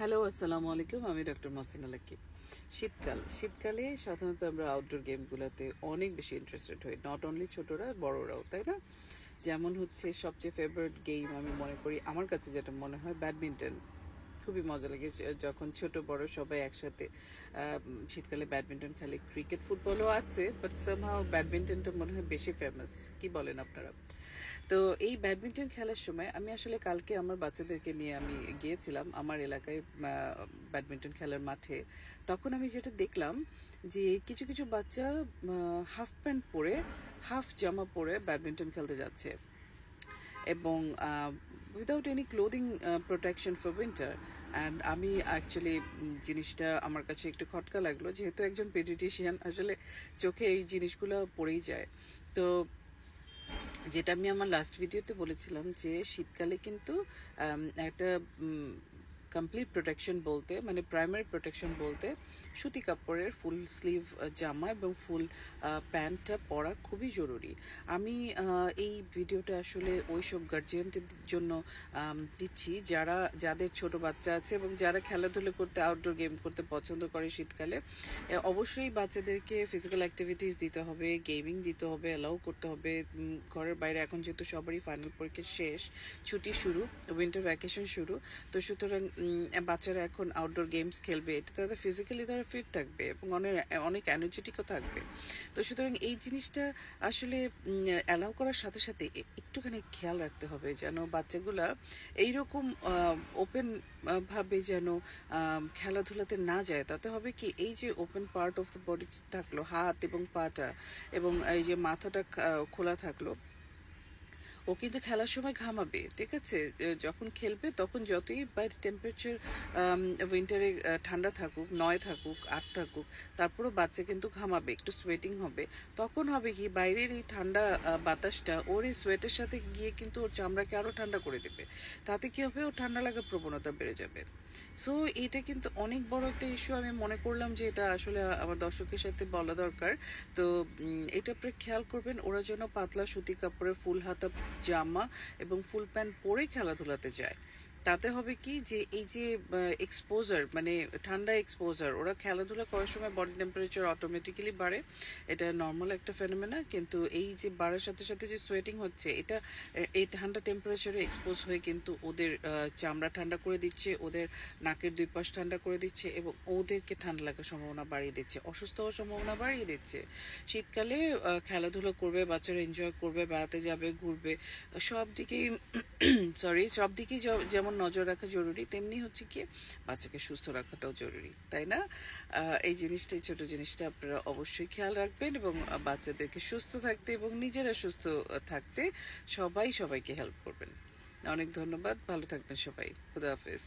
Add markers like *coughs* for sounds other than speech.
Hello আসসালামু আলাইকুম আমি ডক্টর মহসিন আলাকি শীতকাল। শীতকালে সাধারণত আমরা আউটডোর গেমগুলোতে অনেক বেশি ইন্টারেস্টেড হই। নট অনলি ছোটরা, বড়রাও, তাই না? যেমন হচ্ছে সবচেয়ে ফেভারিট গেম আমি মনে করি, আমার কাছে যেটা মনে হয়, ব্যাডমিন্টন। খুবই মজা লাগে যখন ছোট, বড় সবাই একসাথে শীতকালে ব্যাডমিন্টন খেলে। ক্রিকেট, ফুটবলও আছে বাট সামহাও ব্যাডমিন্টনটা মনে হয় বেশি ফেমাস কি বলেন আপনারা? তো এই ব্যাডমিন্টন খেলার সময় আমি আসলে কালকে আমার বাচ্চাদেরকে নিয়ে আমি গিয়েছিলাম আমার এলাকায় ব্যাডমিন্টন খেলার মাঠে। তখন আমি যেটা দেখলাম যে কিছু কিছু বাচ্চা হাফ প্যান্ট পরে হাফ জামা পরে ব্যাডমিন্টন খেলতে যাচ্ছে। এবং without any clothing protection for winter and আমি অ্যাকচুয়ালি জিনিসটা আমার কাছে একটু খটকা লাগল, যেহেতু একজন পেডিটিশিয়ান আসলে চোখে এই জিনিসগুলো পড়েই যায়। তো যেটা আমি আমার লাস্ট ভিডিওতে বলেছিলাম যে, শীতকালে কিন্তু একটা কমপ্লিট প্রোটেকশন বলতে মানে প্রাইমারি প্রোটেকশন বলতে, সুতি কাপড়ের ফুল স্লিভ জামা এবং ফুল প্যান্টটা পরা খুবই জরুরি। আমি এই ভিডিওটা আসলে ওই সব গার্জিয়ানদের জন্য দিচ্ছি যারা, যাদের ছোট বাচ্চা আছে এবং যারা খেলাধুলো করতে আউটডোর গেম করতে পছন্দ করে শীতকালে অবশ্যই বাচ্চাদেরকে ফিজিক্যাল অ্যাক্টিভিটিস দিতে হবে গেমিং দিতে হবে অ্যালাউ করতে হবে। ঘরের বাইরে এখন যেহেতু সবারই ফাইনাল পরীক্ষা শেষ, ছুটি শুরু উইন্টার ভ্যাকেশন শুরু, তো সুতরাং বাচ্চারা এখন আউটডোর গেমস খেলবে, এটা তাদের ফিজিক্যালি তারা ফিট থাকবে এবং অনেক অনেক এনার্জেটিকও থাকবে। তো সুতরাং এই জিনিসটা আসলে অ্যালাউ করার সাথে সাথে একটুখানি খেয়াল রাখতে হবে যেন বাচ্চাগুলা এইরকম ওপেন ভাবে যেন খেলাধুলাতে না যায়। তাতে হবে কি, এই যে open part of the body থাকল, হাত এবং পাটা এবং এই যে মাথাটা খোলা থাকল ও কিন্তু খেলার সময় ঘামাবে, ঠিক আছে? যখন খেলবে তখন যতই বাইরে টেম্পারেচার উইন্টারে ঠান্ডা থাকুক, নয় থাকুক, আট থাকুক, তারপরেও বাচ্চা কিন্তু ঘামাবে, একটু সোয়েটিং হবে। তখন হবে কি, বাইরের এই ঠান্ডা বাতাসটা, ওর এই সোয়েটের সাথে গিয়ে কিন্তু ওর চামড়াকে আরও ঠান্ডা করে দেবে। তাতে কী হবে? ওর ঠান্ডা লাগার প্রবণতা বেড়ে যাবে। সো এটা কিন্তু অনেক বড় একটা ইস্যু আমি মনে করলাম যে এটা আসলে আমার দর্শকের সাথে বলা দরকার। তো এটা আপনি খেয়াল করবেন, ওরা যেন পাতলা সুতি কাপড়ের ফুল হাতা জামা এবং ফুল প্যান্ট পরে খেলাধুলাতে যায়। তাতে হবে কি যে এই যে এক্সপোজার মানে ঠান্ডা এক্সপোজার ওরা খেলাধুলা করার সময় বডি টেম্পারেচার অটোমেটিক্যালি বাড়ে। এটা নর্মাল একটা ফেনোমেনা কিন্তু এই যে বাড়ার সাথে সাথে যে সোয়েটিং হচ্ছে, এটা এই ঠান্ডা টেম্পারেচারে এক্সপোজ হয়ে কিন্তু ওদের চামড়া ঠান্ডা করে দিচ্ছে, ওদের নাকের দুই পাশ ঠান্ডা করে দিচ্ছে এবং ওদেরকে ঠান্ডা লাগার সম্ভাবনা বাড়িয়ে দিচ্ছে, অসুস্থ হওয়ার সম্ভাবনা বাড়িয়ে দিচ্ছে। শীতকালে খেলাধুলো করবে, বাচ্চারা এনজয় করবে, বেড়াতে যাবে, ঘুরবে, সব দিকেই *coughs* সরি সব দিকেই যেমন নজর রাখা জরুরি। তেমনি হচ্ছে কি, বাচ্চাকে সুস্থ রাখাটাও জরুরি, তাই না? এই জিনিসটা ছোট জিনিসটা আপনারা অবশ্যই খেয়াল রাখবেন এবং বাচ্চাদেরকে সুস্থ থাকতে এবং নিজেরা সুস্থ থাকতে সবাই সবাইকে হেল্প করবেন। অনেক ধন্যবাদ, ভালো থাকবেন সবাই। খুদা হাফেজ।